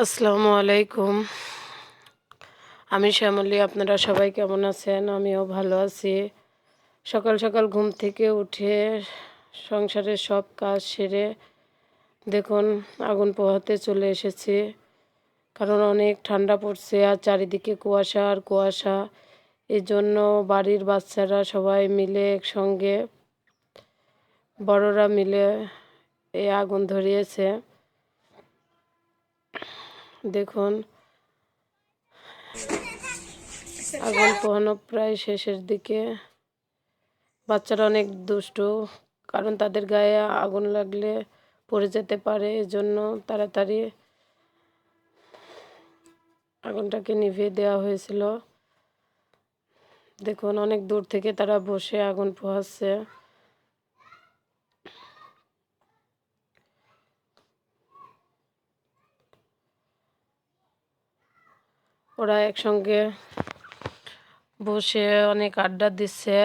আসসালামু আলাইকুম। আমি শ্যামলী, আপনারা সবাই কেমন আছেন? আমিও ভালো আছি। সকাল সকাল ঘুম থেকে উঠে সংসারের সব কাজ সেরে দেখুন, আগুন পোহাতে চলে এসেছি। কারণ অনেক ঠান্ডা পড়ছে আর চারিদিকে কুয়াশা আর কুয়াশা। এই জন্য বাড়ির বাচ্চারা সবাই মিলে একসঙ্গে, বড়রা মিলে এই আগুন ধরিয়েছে। দেখুন, আগুন পোহানো প্রায় শেষের দিকে। বাচ্চারা অনেক দুষ্টু, কারণ তাদের গায়ে আগুন লাগলে পড়ে যেতে পারে, এজন্য তাড়াতাড়ি আগুনটাকে নিভিয়ে দেওয়া হয়েছিল। দেখুন, অনেক দূর থেকে তারা বসে আগুন পোহাচ্ছে। ওরা একসঙ্গে বসে অনেক আড্ডা দিচ্ছে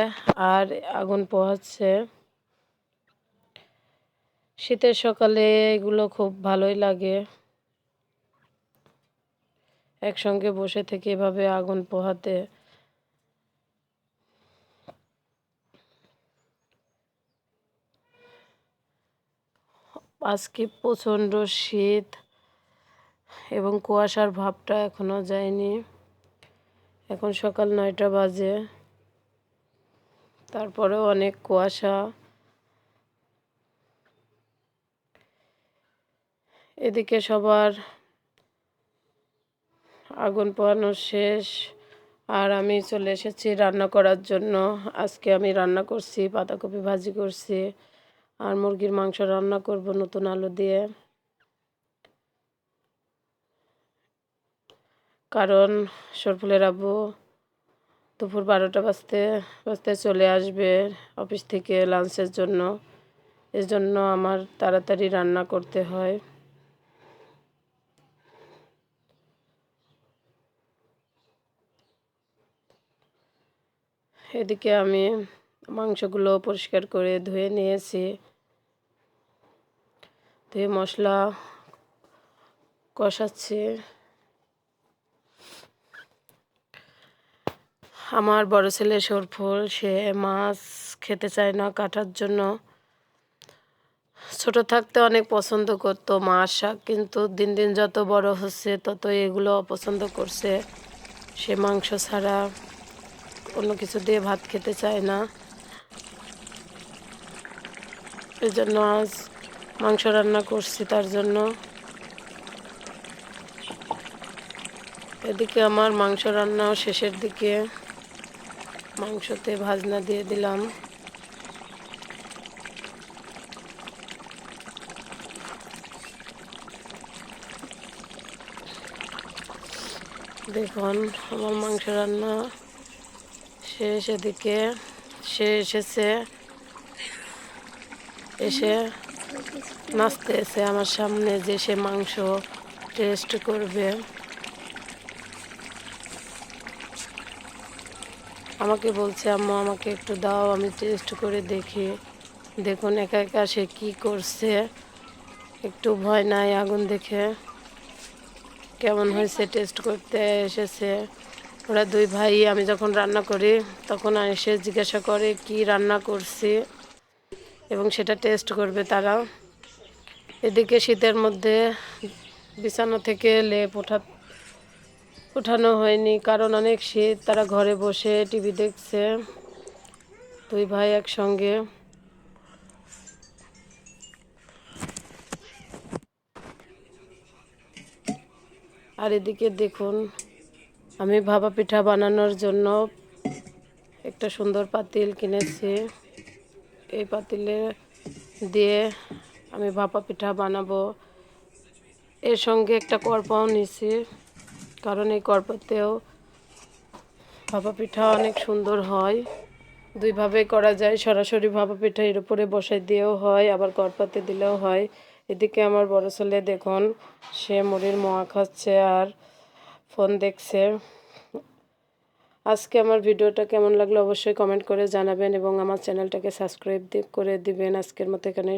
আর আগুন পোহাচ্ছে। শীতের সকালে এগুলো খুব ভালোই লাগে। একসঙ্গে বসে থেকে এভাবে আগুন পোহাতে। আজকে প্রচণ্ড শীত। এবং কুয়াশার ভাবটা এখনও যায়নি। এখন সকাল নয়টা বাজে। তারপরেও অনেক কুয়াশা। এদিকে সবার আগুন পোহানো শেষ। আর আমি চলে এসেছি রান্না করার জন্য। আজকে আমি রান্না করছি পাতাকপি ভাজি করছি। আর মুরগির মাংস রান্না করব নতুন আলু দিয়ে। কারণ সরফুলের আব্বু দুপুর বারোটা বাজতে বাজতে চলে আসবে অফিস থেকে লাঞ্চের জন্য। এর জন্য আমার তাড়াতাড়ি রান্না করতে হয়। এদিকে আমি মাংসগুলো পরিষ্কার করে ধুয়ে নিয়েছি। ধুয়ে মশলা কষাচ্ছি। আমার বড় ছেলে সরফুল সে মাছ খেতে চায় না কাটার জন্য। ছোট থাকতে অনেক পছন্দ করতো মাছ শাক কিন্তু দিন দিন যত বড় হচ্ছে, তত এগুলো অপছন্দ করছে। সে মাংস ছাড়া অন্য কিছু দিয়ে ভাত খেতে চায় না। এই জন্য আজ মাংস রান্না করছি তার জন্য। এদিকে আমার মাংস রান্নাও শেষের দিকে। মাংসতে ভাজনা দিয়ে দিলাম। দেখুন, আমার মাংস রান্না শেষ, এদিকে সে এসেছে। এসে নাচতে এসে আমার সামনে যে সে মাংস টেস্ট করবে। আমাকে বলছে, আম্মু, আমাকে একটু দাও, আমি টেস্ট করে দেখি। দেখুন, একা একা সে কী করছে। একটু ভয় নাই, আগুন দেখে। কেমন হয়েছে টেস্ট করতে এসেছে। ওরা দুই ভাই, আমি যখন রান্না করি, তখন এসে জিজ্ঞাসা করে, কি রান্না করছি? এবং সেটা টেস্ট করবে তারা এদিকে শীতের মধ্যে বিছানা থেকে লেপ ওঠা উঠানো হয়নি, কারণ অনেক শীত, তারা ঘরে বসে টিভি দেখছে। দুই ভাই একসঙ্গে। আর এদিকে দেখুন, আমি ভাপা পিঠা বানানোর জন্য একটা সুন্দর পাতিল কিনেছি। এই পাতিলে দিয়ে আমি ভাপা পিঠা বানাবো। এর সঙ্গে একটা করপাও নিছি কারণ এই করপাতেও ভাপা পিঠা অনেক সুন্দর হয়। দুইভাবে করা যায়, সরাসরি ভাপা পিঠা এর উপরে বসাই দিয়েও হয়, আবার করপাতে দিলেও হয়। এদিকে আমার বড় ছেলে দেখুন, সে মুড়ির মোয়া খাচ্ছে আর ফোন দেখছে। আজকে আমার ভিডিওটা কেমন লাগল অবশ্যই কমেন্ট করে জানাবেন এবং আমার চ্যানেলটাকে সাবস্ক্রাইব করে দিবেন। আজকের মতো এখানে